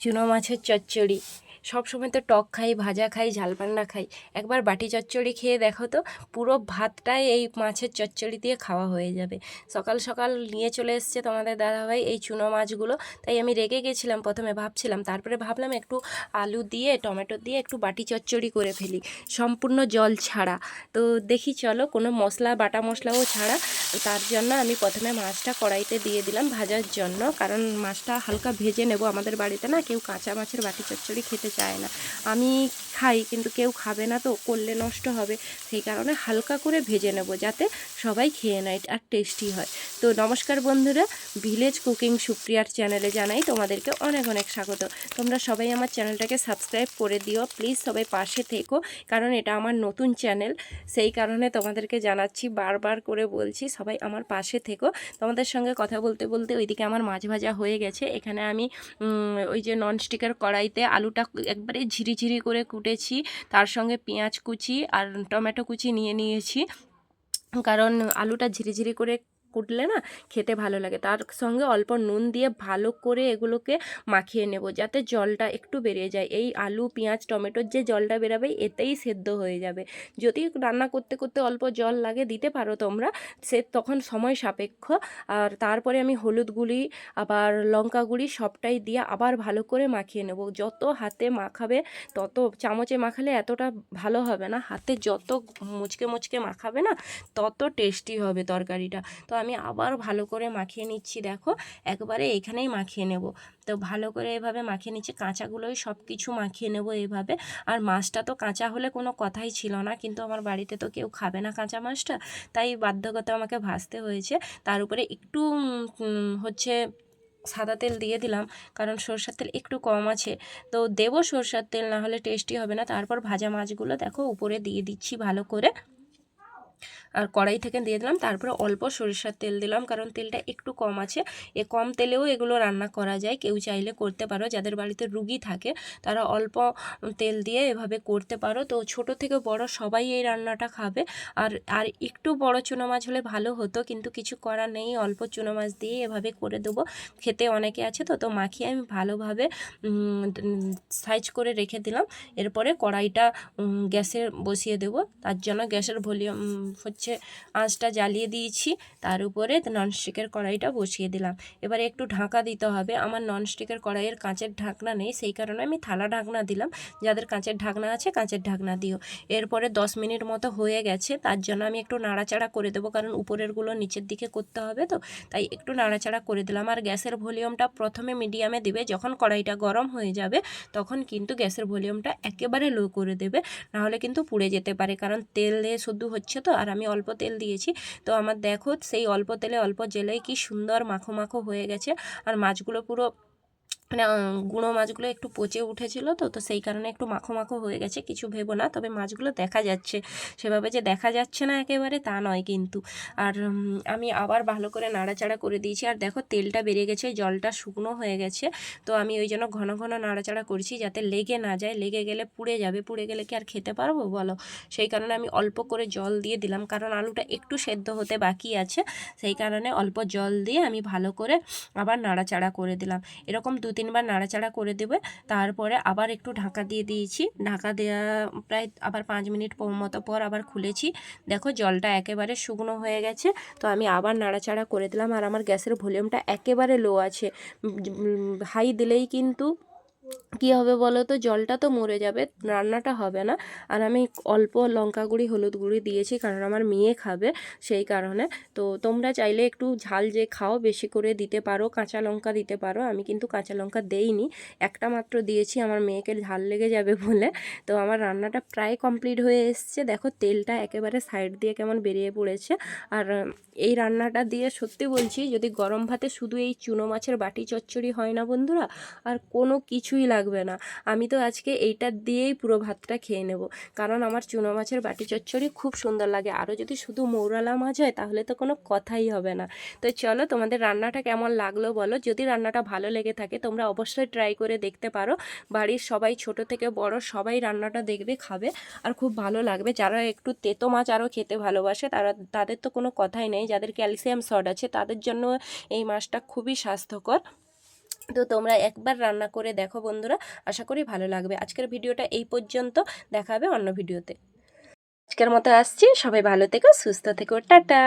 চুনো মাছের চচ্চড়ি। সব সময় তো টক খাই, ভাজা খাই ঝালপান্না খাই। একবার বাটি চচ্চড়ি খেয়ে দেখো তো, পুরো ভাতটাই এই মাছের চচ্চড়ি দিয়ে খাওয়া হয়ে যাবে। সকাল সকাল নিয়ে চলে এসছে তোমাদের দাদাভাই এই চুনো মাছগুলো। তাই আমি রেগে গেছিলাম প্রথমে, ভাবছিলাম, তারপরে ভাবলাম একটু আলু দিয়ে, টমেটো দিয়ে একটু বাটি চচ্চড়ি করে ফেলি, সম্পূর্ণ জল ছাড়া। তো দেখি চলো, কোনো মশলা, বাটা মশলাও ছাড়া। তার জন্য আমি প্রথমে মাছটা কড়াইতে দিয়ে দিলাম ভাজার জন্য, কারণ মাছটা হালকা ভেজে নেব আমাদের বাড়িতে না, কেউ কাঁচা মাছের বাটি চচ্চড়ি খেতে চায় না। আমি খাই কিন্তু কেউ খাবে না তো, করলে নষ্ট হবে। সেই কারণে হালকা করে ভেজে নেব যাতে সবাই খেয়ে নেয় আর টেস্টি হয়। তো নমস্কার বন্ধুরা ভিলেজ কুকিং সুপ্রিয়ার চ্যানেলে জানাই তোমাদেরকে অনেক অনেক স্বাগত। তোমরা সবাই আমার চ্যানেলটাকে সাবস্ক্রাইব করে দিও প্লিজ সবাই পাশে থেকো, কারণ এটা আমার নতুন চ্যানেল সেই কারণে তোমাদেরকে জানাচ্ছি, বারবার করে বলছি, সবাই আমার পাশে থেকো। তোমাদের সঙ্গে কথা বলতে বলতে ওইদিকে আমার মাছ ভাজা হয়ে গেছে, এখানে আমি ওই যে ননস্টিকের কড়াইতে আলুটা একবারে ঝিরিঝিরি করে কুটেছি, তার সঙ্গে পেঁয়াজ কুচি আর টমেটো কুচি নিয়ে নিয়েছি, কারণ আলুটা ঝিরিঝিরি করে কুটলে না খেতে ভালো লাগে। তার সঙ্গে অল্প নুন দিয়ে ভালো করে এগুলোকে মাখিয়ে নেব যাতে জলটা একটু বেরিয়ে যায়। এই আলু, পেঁয়াজ, টমেটোর যে জলটা বেরাবে এতেই সেদ্ধ হয়ে যাবে। যদি রান্না করতে করতে অল্প জল লাগে দিতে পারো তোমরা, সে তখন সময় সাপেক্ষ। আর তারপরে আমি হলুদ গুঁড়ি, আবার লঙ্কা গুঁড়ি সবটাই দিয়ে আবার ভালো করে মাখিয়ে নেব। যত হাতে মাখাবে তত চামচে মাখালে এতটা ভালো হবে না। হাতে যত মুচকে মুচকে মাখাবে না তত টেস্টি হবে তরকারিটা। তো আমি আবার ভালো করে মাখিয়ে নিচ্ছি, দেখো। একবারে এখানেই মাখিয়ে নেব। তো ভালো করে এভাবে মাখিয়ে নিচ্ছি, কাঁচাগুলোই সব কিছু মাখিয়ে নেব এভাবে। আর মাছটা তো কাঁচা হলে কোনো কথাই ছিল না, কিন্তু আমার বাড়িতে তো কেউ খাবে না কাঁচা মাছটা। তাই বাধ্যগত আমাকে ভাজতে হয়েছে। তার উপরে একটু হচ্ছে সাদা তেল দিয়ে দিলাম, কারণ সরষের তেল একটু কম আছে। তো দেবো সরষের তেল না হলে টেস্টি হবে না। তারপর ভাজা মাছগুলো, দেখো, উপরে দিয়ে দিচ্ছি ভালো করে। আর কড়াই থেকে দিয়ে দিলাম। তারপরে অল্প সরিষার তেল দিলাম, কারণ তেলটা একটু কম আছে। এ কম তেলেও এগুলো রান্না করা যায়। কেউ চাইলে করতে পারো। যাদের বাড়িতে রুগী থাকে, তারা অল্প তেল দিয়ে এভাবে করতে পারো। তো ছোট থেকে বড় সবাই এই রান্নাটা খাবে। আর আর একটু বড় চুনো মাছ হলে ভালো হতো, কিন্তু কিছু করা নেই। অল্প চুনো মাছ দিয়ে এভাবে করে দেবো। খেতে অনেকে আছে তো তো মাখিয়ে আমি ভালোভাবে সাইজ করে রেখে দিলাম। এরপরে কড়াইটা গ্যাসে বসিয়ে দেবো। তার জন্য গ্যাসের ভলিউম হচ্ছে আঁচটা জ্বালিয়ে দিয়েছি, তার উপরে ননস্টিকের কড়াইটা বসিয়ে দিলাম। এবারে একটু ঢাকা দিতে হবে। আমার ননস্টিকের কড়াইয়ের কাঁচের ঢাকনা নেই, সেই কারণে আমি থালা ঢাকনা দিলাম। যাদের কাঁচের ঢাকনা আছে, কাঁচের ঢাকনা দিও। এরপরে দশ মিনিট মতো হয়ে গেছে, তার জন্য আমি একটু নাড়াচাড়া করে দেবো, কারণ উপরেরগুলো নিচের দিকে করতে হবে তো, তাই একটু নাড়াচাড়া করে দিলাম। আর গ্যাসের ভলিউমটা প্রথমে মিডিয়ামে দিবে, যখন কড়াইটা গরম হয়ে যাবে, তখন কিন্তু গ্যাসের ভলিউমটা একেবারে লো করে দেবে, নাহলে কিন্তু পুড়ে যেতে পারে, কারণ তেলে শুধু হচ্ছে তো আর আমি অল্প তেল দিয়েছি। তো আমার দেখো সেই অল্প তেলে অল্প জেলেই কি সুন্দর মাখো মাখো হয়ে গেছে। আর মাছগুলো পুরো মানে গুঁড়ো মাছগুলো একটু পচে উঠেছিল তো তো সেই কারণে একটু মাখো মাখো হয়ে গেছে, কিছু ভেবো না। তবে মাছগুলো দেখা যাচ্ছে। সেভাবে যে দেখা যাচ্ছে না একেবারে তা নয় কিন্তু। আর আমি আবার ভালো করে নাড়াচাড়া করে দিয়েছি। আর দেখো, তেলটা বেড়ে গেছে, জলটা শুকনো হয়ে গেছে। তো আমি ওই জন্য ঘন ঘন নাড়াচাড়া করছি যাতে লেগে না যায়। লেগে গেলে পুড়ে যাবে, পুড়ে গেলে কি আর খেতে পারব বলো? সেই কারণে আমি অল্প করে জল দিয়ে দিলাম। কারণ আলুটা একটু সেদ্ধ হতে বাকি আছে। সেই কারণে অল্প জল দিয়ে আমি ভালো করে আবার নাড়াচাড়া করে দিলাম। এরকম দু তিনবার নাড়াচাড়া করে দেবে। তারপরে আবার একটু ঢাকা দিয়ে দিয়েছি। ঢাকা দেওয়া প্রায় আবার পাঁচ মিনিট মতো পর আবার খুলেছি। দেখো জলটা একেবারে শুকনো হয়ে গেছে। তো আমি আবার নাড়াচাড়া করে দিলাম। আর আমার গ্যাসের ভলিউমটা একেবারে লো আছে। হাই দিলেই কিন্তু কী হবে বলো তো? জলটা তো মরে যাবে, রান্নাটা হবে না। আর আমি অল্প লঙ্কা গুঁড়ি, হলুদ গুঁড়ি দিয়েছি কারণ আমার মেয়ে খাবে সেই কারণে। তো তোমরা চাইলে একটু ঝাল যে খাও, বেশি করে দিতে পারো, কাঁচা লঙ্কা দিতে পারো। আমি কিন্তু কাঁচা লঙ্কা দেইনি, একটা মাত্র দিয়েছি, আমার মেয়েকে ঝাল লেগে যাবে বলে। তো আমার রান্নাটা প্রায় কমপ্লিট হয়ে এসছে। দেখো তেলটা একেবারে সাইড দিয়ে কেমন বেরিয়ে পড়েছে। আর এই রান্নাটা দিয়ে সত্যি বলছি, যদি গরম ভাতে শুধু এই চুনো মাছের বাটি চচ্চড়ি হয় না বন্ধুরা, আর কোনো কিছুই লাগবে না। আমি তো আজকে এইটা দিয়েই পুরো ভাতটা খেয়ে নেব। কারণ আমার চুনো মাছের বাটি চচ্চড়ি খুব সুন্দর লাগে। আরও যদি শুধু মৌরালা মাছ হয়, তাহলে তো কোনো কথাই হবে না। তো চলো, তোমাদের রান্নাটা কেমন লাগল বলো? যদি রান্নাটা ভালো লেগে থাকে, তোমরা অবশ্যই ট্রাই করে দেখতে পারো। বাড়ির সবাই ছোট থেকে বড়, সবাই রান্নাটা দেখবে, খাবে। আর খুব ভালো লাগবে। যারা একটু তেতো মাছ আরও খেতে ভালোবাসে, তারা, তাদের তো কোনো কথাই নেই। যাদের ক্যালসিয়াম শর্ট আছে, তাদের জন্য এই মাছটা খুবই স্বাস্থ্যকর। তো তোমরা একবার রান্না করে দেখো বন্ধুরা। আশা করি ভালো লাগবে। আজকের ভিডিওটা এই পর্যন্ত। দেখাবে অন্য ভিডিওতে। আজকের মতো আসছি। সবাই ভালো থেকো, সুস্থ থেকো। টাটা!